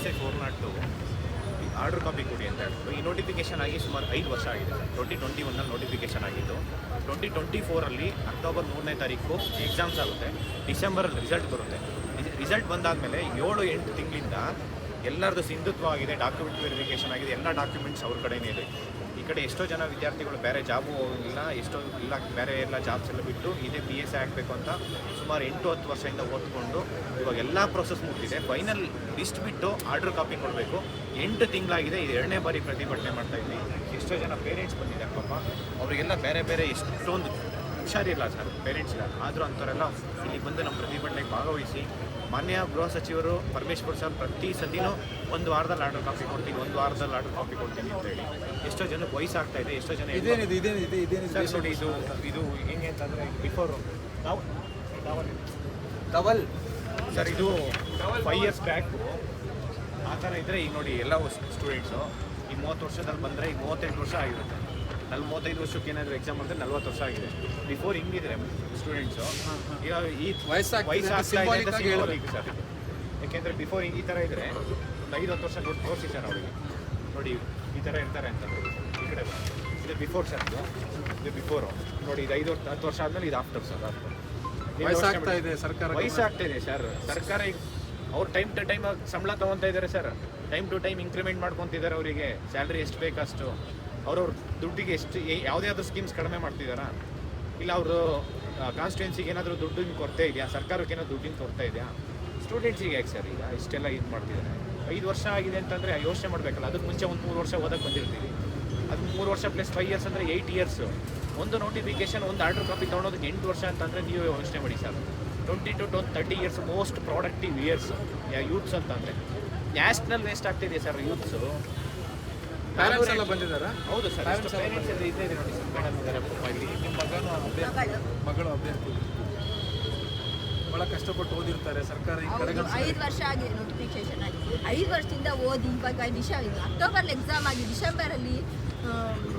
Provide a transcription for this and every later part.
S I four naught two order copy ಕೊಡಿ ಅಂತ ಹೇಳ್ಬಿಟ್ಟು ಈ ನೋಟಿಫಿಕೇಶನ್ ಆಗಿ ಸುಮಾರು ಐದು ವರ್ಷ ಆಗಿದೆ ಸರ್. ಟ್ವೆಂಟಿ ಟ್ವೆಂಟಿ ಒನ್ನಲ್ಲಿ ನೋಟಿಫಿಕೇಶನ್ ಆಗಿತ್ತು ಟ್ವೆಂಟಿ ಟ್ವೆಂಟಿ ಫೋರಲ್ಲಿ ಅಕ್ಟೋಬರ್ ಮೂರನೇ ತಾರೀಕು ಎಕ್ಸಾಮ್ಸ್ ಆಗುತ್ತೆ. ಡಿಸೆಂಬರಲ್ಲಿ ರಿಸಲ್ಟ್ ಬರುತ್ತೆ. ರಿಸಲ್ಟ್ ಬಂದಾದಮೇಲೆ ಏಳು ಎಂಟು ತಿಂಗಳಿಂದ ಎಲ್ಲರದ್ದು ಸಿಂಧುತ್ವ ಆಗಿದೆ ಡಾಕ್ಯುಮೆಂಟ್ ವೆರಿಫಿಕೇಶನ್ ಆಗಿದೆ, ಎಲ್ಲ ಡಾಕ್ಯುಮೆಂಟ್ಸ್ ಅವ್ರ ಕಡೆನೇ ಇದೆ. ಕಡೆ ಎಷ್ಟೋ ಜನ ವಿದ್ಯಾರ್ಥಿಗಳು ಬೇರೆ ಜಾಬು ಇಲ್ಲ ಎಷ್ಟೋ ಇಲ್ಲ, ಬೇರೆ ಎಲ್ಲ ಜಾಬ್ಸ್ ಎಲ್ಲ ಬಿಟ್ಟು ಇದೇ ಬಿ ಎಸ್ ಆಗಬೇಕು ಅಂತ ಸುಮಾರು ಎಂಟು ಹತ್ತು ವರ್ಷದಿಂದ ಓದ್ಕೊಂಡು ಇವಾಗ ಎಲ್ಲ ಪ್ರೊಸೆಸ್ ಮುಗಿದಿದೆ. ಫೈನಲ್ ಲಿಸ್ಟ್ ಬಿಟ್ಟು ಆರ್ಡರ್ ಕಾಪಿ ಕೊಡಬೇಕು. ಎಂಟು ತಿಂಗಳಾಗಿದೆ, ಇದು ಎರಡನೇ ಬಾರಿ ಪ್ರತಿಭಟನೆ ಮಾಡ್ತಾ ಇದ್ದೀವಿ ಎಷ್ಟೋ ಜನ ಪೇರೆಂಟ್ಸ್ ಬಂದಿದ್ದಾರೆ ಪಾಪ. ಅವರಿಗೆಲ್ಲ ಬೇರೆ ಬೇರೆ ಎಷ್ಟೊಂದು ಹುಷಾರಿಲ್ಲ ಸರ್ ಪೇರೆಂಟ್ಸ್ ಇಲ್ಲ. ಆದರೂ ಅಂಥವರೆಲ್ಲ ಇಲ್ಲಿ ಬಂದು ನಮ್ಮ ಪ್ರತಿಭಟನೆಗೆ ಭಾಗವಹಿಸಿ ಮಾನ್ಯ ಗೃಹ ಸಚಿವರು ಪರಮೇಶ್ವರ್ ಸರ್ ಪ್ರತಿ ಸತಿನೂ ಒಂದು ವಾರದಲ್ಲಿ ಆರ್ಡರ್ ಕಾಪಿ ಕೊಡ್ತೀನಿ ಒಂದು ವಾರದಲ್ಲಿ ಆರ್ಡರ್ ಕಾಪಿ ಕೊಡ್ತೀನಿ ಅಂತ ಹೇಳಿ. ಎಷ್ಟೋ ಜನಕ್ಕೆ ವಯಸ್ಸಾಗ್ತಾ ಇದೆ ಎಷ್ಟೋ ಜನ ಇದೇನಿದೆ ಇದೇನಿದೆ ನೋಡಿ ಇದು ಇದು ಹೆಂಗೆ ಅಂತಂದರೆ ಬಿಫೋರ್ ನಾವು ಡಬಲ್. ಸರ್ ಇದು ಫೈವ್ ಇಯರ್ಸ್ ಬ್ಯಾಕು ಆ ಥರ ಇದ್ದರೆ ಈಗ ನೋಡಿ ಎಲ್ಲ ಸ್ಟೂಡೆಂಟ್ಸು ಈ ಮೂವತ್ತು ವರ್ಷದಲ್ಲಿ ಬಂದರೆ ಈಗ ಮೂವತ್ತೆಂಟು ವರ್ಷ ಆಗಿರುತ್ತೆ. ನಲ್ ಮೂವತ್ತೈದು ವರ್ಷಕ್ಕೆ ಏನಾದರೂ ಎಕ್ಸಾಮ್ ಮಾಡಿದ್ರೆ ನಲ್ವತ್ತು ವರ್ಷ ಆಗಿದೆ. ಬಿಫೋರ್ ಹಿಂಗಿದ್ರೆ ಸ್ಟೂಡೆಂಟ್ಸು ಈಗ ಈ symbolic ಸರ್. ಯಾಕೆಂದರೆ ಬಿಫೋರ್ ಈ ಥರ ಇದ್ರೆ ಒಂದು ಐದು ಹತ್ತು ವರ್ಷ ನೋಡಿ ತೋರಿಸಿ ಸರ್ ಅವರಿಗೆ. ನೋಡಿ ಈ ಥರ ಇರ್ತಾರೆ ಅಂತ ಈ ಕಡೆ ಇದು ಬಿಫೋರ್ ಸರ್ ಇದು. ಇದು ಬಿಫೋರು ನೋಡಿ ಇದು ಐದು ಹತ್ತು ವರ್ಷ ಆದಮೇಲೆ ಇದು ಆಫ್ಟರ್ ಸರ್ ಆಫ್ಟರ್ ವಯಸ್ಸಾಗ್ತಾ ಇದೆ ಸರ್ಕಾರ ವಯಸ್ಸಾಗ್ತಾ ಇದೆ ಸರ್ ಸರ್ಕಾರ ಈಗ ಅವ್ರು ಟೈಮ್ ಟು ಟೈಮ್ ಸಂಬಳ ತೊಗೊತಾ ಇದ್ದಾರೆ sir time to time increment ಮಾಡ್ಕೊತಿದ್ದಾರೆ ಅವರಿಗೆ. ಸ್ಯಾಲ್ರಿ ಎಷ್ಟು ಬೇಕಷ್ಟು? ಅವ್ರವ್ರ ದುಡ್ಡಿಗೆ ಎಷ್ಟು ಯಾವುದೇ ಆದ್ರೂ ಸ್ಕೀಮ್ಸ್ ಕಡಿಮೆ ಮಾಡ್ತಿದ್ದಾರಾ ಇಲ್ಲ ಅವರು ಕಾನ್ಸ್ಟಿಟ್ಯೂನ್ಸಿಗೆ ಏನಾದರೂ ದುಡ್ಡಿನ ಕೊರತೆ ಇದೆಯಾ? ಸರ್ಕಾರಕ್ಕೆ ಏನೋ ದುಡ್ಡಿನ ಕೊರತೆ ಇದೆಯಾ? ಸ್ಟೂಡೆಂಟ್ಸಿಗೆ ಯಾಕೆ ಸರ್ ಈಗ ಇಷ್ಟೆಲ್ಲ ಇದು ಮಾಡ್ತಿದ್ದಾರೆ ಐದು ವರ್ಷ ಆಗಿದೆ ಅಂತಂದರೆ ಯೋಚನೆ ಮಾಡಬೇಕಲ್ಲ ಅದಕ್ಕೆ ಮುಂಚೆ ಒಂದು ಮೂರು ವರ್ಷ ಓದಕ್ಕೆ ಬಂದಿರ್ತೀವಿ. ಅದು ಮೂರು ವರ್ಷ ಪ್ಲಸ್ ಫೈವ್ ಇಯರ್ಸ್ ಅಂದರೆ ಏಯ್ಟ್ ಇಯರ್ಸ್ ಒಂದು ನೋಟಿಫಿಕೇಶನ್ ಒಂದು ಆರ್ಡರ್ ಕಾಪಿ ತೊಗೊಳೋದಕ್ಕೆ ಎಂಟು ವರ್ಷ ಅಂತಂದರೆ ನೀವು ಯೋಚನೆ ಮಾಡಿ sir twenty two to thirty years most productive years youths ಅಂತಂದರೆ. ನ್ಯಾಷನಲ್ ವೇಸ್ಟ್ ಆಗ್ತಿದೆ ಸರ್ ಯೂತ್ಸು ಪ್ಯಾರೆಂಟ್ಸ್ ಎಲ್ಲ ಬಂದಿದ್ದಾರಾ? ಹೌದು ಸರ್ ಎಲ್ಲ ಇದೆ ನೋಡಿ ಸರ್ ಮೇಡಮ್ ಇದ್ದಾರೆ ಪಾಪ ಇಲ್ಲಿ. ನಿಮ್ಮ ಮಗನೂ ಅಭ್ಯರ್ಥಿ ಮಗಳು ಅಭ್ಯರ್ಥಿ. ಬಹಳ ಕಷ್ಟಪಟ್ಟು ಓದಿರ್ತಾರೆ ಸರ್ಕಾರ ಐದು ವರ್ಷ ಆಗಿದೆ ನೋಟಿಫಿಕೇಶನ್ ಆಗಿ ಐದು ವರ್ಷದಿಂದ ಓದಿ ಇವಾಗ ಡಿಶ ಅಕ್ಟೋಬರ್ ಎಕ್ಸಾಮ್ ಆಗಿ ಡಿಸೆಂಬರಲ್ಲಿ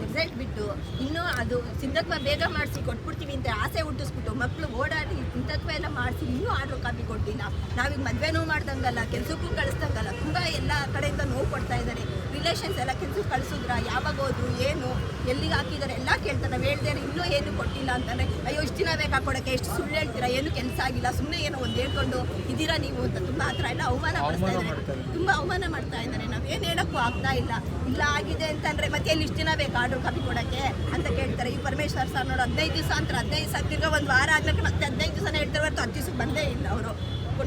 ರಿಸಲ್ಟ್ ಬಿಟ್ಟು ಇನ್ನೂ ಅದು ಸಿಂಧತ್ವ ಬೇಗ ಮಾಡಿಸಿ ಕೊಟ್ಬಿಡ್ತೀವಿ ಅಂತ ಆಸೆ ಹುಟ್ಟಿಸ್ಬಿಟ್ಟು ಮಕ್ಕಳು ಓಡಾಡಿ ಸಿಂಧತ್ವ ಎಲ್ಲ ಮಾಡಿಸಿ ಇನ್ನೂ ಆರ್ಡರ್ ಕಾಪಿ ಕೊಟ್ಟಿಲ್ಲ ನಾವೀಗ ಮದುವೆನೂ ಮಾಡ್ದಂಗಲ್ಲ ಕೆಲಸಕ್ಕೂ ಕಳಿಸ್ದಂಗಲ್ಲ ತುಂಬ ಎಲ್ಲ ಕಡೆಯಿಂದ ನೋವು ಕೊಡ್ತಾ ಇದ್ದಾರೆ. ರಿಲೇಷನ್ಸ್ ಎಲ್ಲ ಕೆಲ್ಸಕ್ಕೆ ಕಳಿಸಿದ್ರ? ಯಾವಾಗ ಹೋದ್ರು ಏನು ಎಲ್ಲಿಗೆ ಹಾಕಿದ್ದಾರೆ ಎಲ್ಲ ಕೇಳ್ತಾರೆ. ನಾವು ಹೇಳ್ದೇನೆ ಇನ್ನೂ ಏನು ಕೊಟ್ಟಿಲ್ಲ ಅಂತಾನೆ ಅಯ್ಯೋ ಇಷ್ಟು ದಿನ ಬೇಕು ಕೊಡೋಕ್ಕೆ? ಎಷ್ಟು ಸುಳ್ಳು ಹೇಳ್ತೀರಾ? ಏನು ಕೆಲಸ ಆಗಿಲ್ಲ? ಸುಮ್ಮನೆ ಏನೋ ಒಂದು ಹೇಳ್ಕೊಂಡು ಇದ್ದೀರಾ ನೀವು ಅಂತ ತುಂಬ ಆ ಥರ ಎಲ್ಲ ಅವಮಾನ ಅವಮಾನ ಇದ್ದಾರೆ. ತುಂಬ ಅವಮಾನ ಮಾಡ್ತಾ ಇದ್ದಾರೆ. ನಾವು ಏನು ಹೇಳೋಕ್ಕೂ ಆಗ್ತಾ ಇಲ್ಲ. ಇಲ್ಲ ಆಗಿದೆ ಅಂತಂದರೆ ಮತ್ತೆ ಎಲ್ಲಿ ಇಷ್ಟು ದಿನ ಬೇಕು ಆರ್ಡರ್ ಕಾಪಿ ಕೊಡೋಕ್ಕೆ? ಅಂತ ಕೇಳ್ತಾರೆ. ಈ ಪರಮೇಶ್ವರ್ ಸರ್ ನೋಡು ಹದಿನೈದು ದಿವಸ ಅಂತ ಹದಿನೈದು ದಿವಸ ತಿರ್ಗಾ ಒಂದು ವಾರ ಆಗ್ಲಿಕ್ಕೆ ಮತ್ತೆ ಹದಿನೈದು ದಿವಸನೇ ಹೇಳ್ತಾರೆ ಹೊರತು ಹತ್ತು ದಿವಸ ಬಂದೇ ಇಲ್ಲ ಅವರು.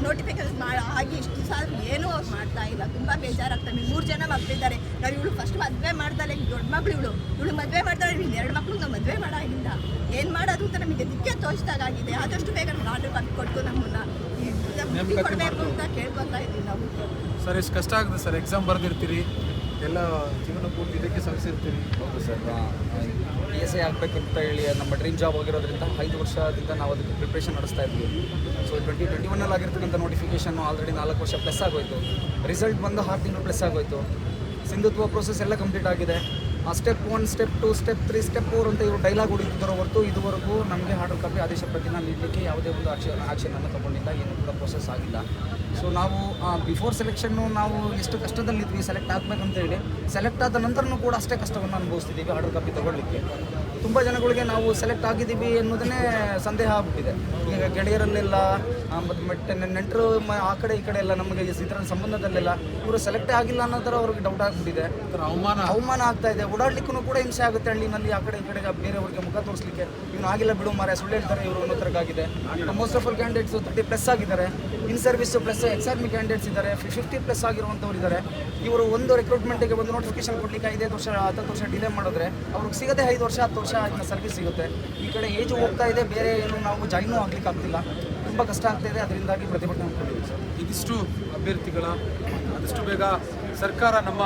ನೋಟಿಫಿಕೇಶನ್ ಮಾಡಿ. ಆಗಿ ಇಷ್ಟು ಸಾಲ ಏನೂ ಅವ್ರು ಮಾಡ್ತಾ ಇಲ್ಲ. ತುಂಬ ಬೇಜಾರಾಗ್ತವೆ ಮೂರು ಜನ ಮಕ್ಕಳಿದ್ದಾರೆ ನಾವು ಇವಳು ಫಸ್ಟ್ ಮದುವೆ ಮಾಡ್ತಾಳೆ ದೊಡ್ಡ ಮಗಳು ಇವಳು. ಇವಳು ಮದುವೆ ಮಾಡ್ತಾಳೆ ಇನ್ನು ಎರಡು ಮಕ್ಕಳು ನಾವು ಮದುವೆ ಮಾಡಾಗಿಲ್ಲ. ಏನು ಮಾಡೋದು ಅಂತ ನಮಗೆ ದಿಕ್ಕೆ ತೋರಿಸಿದಾಗಿದೆ ಆದಷ್ಟು ಬೇಗ ನಮ್ಗೆ ಆರ್ಡರ್ ಬಂದು ಕೊಟ್ಟು ನಮ್ಮನ್ನು. ಕೊಡಬೇಕು ಅಂತ ಕೇಳ್ಕೊತಾ ಇದ್ದೀವಿ ನಾವು. ಸರ್ ಎಷ್ಟು ಕಷ್ಟ ಆಗುತ್ತೆ ಸರ್. ಎಕ್ಸಾಮ್ ಬರ್ದಿರ್ತೀರಿ. ಎಲ್ಲ ಜೀವನ ಪೂರ್ತಿ ಇದಕ್ಕೆ ಸಲ್ಲಿಸಿರ್ತೀವಿ ಹೌದು ಸರ್ ಪಿ ಎಸ್ ಐ ಆಗಬೇಕಂತ ಹೇಳಿ ನಮ್ಮ ಡ್ರೀಮ್ ಜಾಬ್ ಆಗಿರೋದ್ರಿಂದ ಐದು ವರ್ಷದಿಂದ ನಾವು ಅದಕ್ಕೆ ಪ್ರಿಪ್ರೇಷನ್ ನಡೆಸ್ತಾ ಇದ್ವಿ. ಸೊ ಟ್ವೆಂಟಿ ಟ್ವೆಂಟಿ ಒನ್ನಲ್ಲಿ ಆಗಿರ್ತಕ್ಕಂಥ ನೋಟಿಫಿಕೇಷನ್ ಆಲ್ರೆಡಿ ನಾಲ್ಕು ವರ್ಷ ಪ್ಲಸ್ ಆಗೋಯಿತು. ರಿಸಲ್ಟ್ ಬಂದು ಆರು ತಿಂಗಳು ಪ್ಲಸ್ ಆಗೋಯಿತು. ಸಿಂಧುತ್ವ ಪ್ರೋಸೆಸ್ ಎಲ್ಲ ಕಂಪ್ಲೀಟ್ ಆಗಿದೆ. Step one step two step three step four ಅಂತ ಇವರು ಡೈಲಾಗ್ ಹೊಡಿತಿದ್ದರೋ ಹೊರತು ಇದುವರೆಗೂ ನಮಗೆ ಆರ್ಡರ್ ಕಾಪಿ ಆದೇಶ ಪ್ರತಿನ ನೀಡಲಿಕ್ಕೆ ಯಾವುದೇ ಒಂದು ಆಕ್ಷನ್ ಆಕ್ಷನನ್ನು ತಗೊಂಡಿಲ್ಲ ಏನು ಕೂಡ ಪ್ರೋಸೆಸ್ ಆಗಿಲ್ಲ. ಸೊ ನಾವು ಬಿಫೋರ್ ಸೆಲೆಕ್ಷನ್ನು ನಾವು ಎಷ್ಟು ಕಷ್ಟದಲ್ಲಿದ್ವಿ ಸೆಲೆಕ್ಟ್ ಆಗಬೇಕಂತ ಹೇಳಿ ಸೆಲೆಕ್ಟ್ ಆದ ನಂತರನೂ ಕೂಡ ಅಷ್ಟೇ ಕಷ್ಟವನ್ನು ಅನುಭವಿಸ್ತಿದ್ದೀವಿ ಆರ್ಡರ್ ಕಾಪಿ ತಗೊಳ್ಳಿಕ್ಕೆ ತುಂಬ ಜನಗಳಿಗೆ ನಾವು ಸೆಲೆಕ್ಟ್ ಆಗಿದ್ದೀವಿ ಅನ್ನೋದನ್ನೇ ಸಂದೇಹ ಆಗ್ಬಿಟ್ಟಿದೆ. ಈಗ ಗೆಳೆಯರಲ್ಲೆಲ್ಲ ಮತ್ತು ಮೆಟ್ಟ ನೆಂಟರು ಮ- ಆ ಕಡೆ ಈ ಕಡೆ ಎಲ್ಲ ನಮಗೆ ಇದರ ಸಂಬಂಧದಲ್ಲೆಲ್ಲ ಇವರು ಸೆಲೆಕ್ಟ್ ಆಗಿಲ್ಲ ಅನ್ನೋ ಥರ ಅವ್ರಿಗೆ ಡೌಟ್ ಆಗ್ಬಿಟ್ಟಿದೆ. ಅವಮಾನ. ಅವಮಾನ ಆಗ್ತಾ ಇದೆ. ಓಡಾಡ್ಲಿಕ್ಕೂ ಕೂಡ ಹಿಂಸೆ ಆಗುತ್ತೆ. ಹಳ್ಳಿನಲ್ಲಿ ಆ ಕಡೆ ಈ ಕಡೆಗೆ ಬೇರೆಯವ್ರಿಗೆ ಮುಖ ತೋರಿಸ್ಲಿಕ್ಕೆ ಇವ್ನು ಆಗಿಲ್ಲ ಬಿಡು ಮಾರೆ ಸುಳ್ಳು ಹೇಳ್ತಾರೆ ಇವರು ಅನ್ನೋ ತರಗಾಗಿದೆ most of all candidates thirty plus ಆಗಿದ್ದಾರೆ. In service plus ex army candidates ಇದ್ದಾರೆ ಫಿಫ್ಟಿ ಪ್ಲಸ್ ಆಗಿರುವಂಥವ್ರು ಇದ್ದಾರೆ. ಇವರು ಒಂದು ರಿಕ್ರೂಟ್ಮೆಂಟ್ಗೆ ಒಂದು ನೋಟಿಫಿಕೇಶನ್ ಕೊಡ್ಲಿಕ್ಕೆ ಐದೈದು ವರ್ಷ, ಹತ್ತು ವರ್ಷ ಡಿಲೇ ಮಾಡಿದ್ರೆ ಅವ್ರಿಗೆ ಸಿಗದೆ ಐದು ವರ್ಷ, ಹತ್ತು ವರ್ಷ ಇನ್ನು ಸರ್ವಿಸ್ ಸಿಗುತ್ತೆ. ಈ ಕಡೆ ಏಜ್ ಹೋಗ್ತಾ ಇದೆ. ಬೇರೆ ಏನು ನಾವು ಜಾಯ್ನು ಆಗ್ಲಿಕ್ಕೆ ಆಗ್ತಿಲ್ಲ. ತುಂಬ ಕಷ್ಟ ಆಗ್ತಾ ಇದೆ. ಅದರಿಂದಾಗಿ ಪ್ರತಿಭಟನೆ ಇದಿಷ್ಟು ಅಭ್ಯರ್ಥಿಗಳ ಆದಷ್ಟು ಬೇಗ ಸರ್ಕಾರ ನಮ್ಮ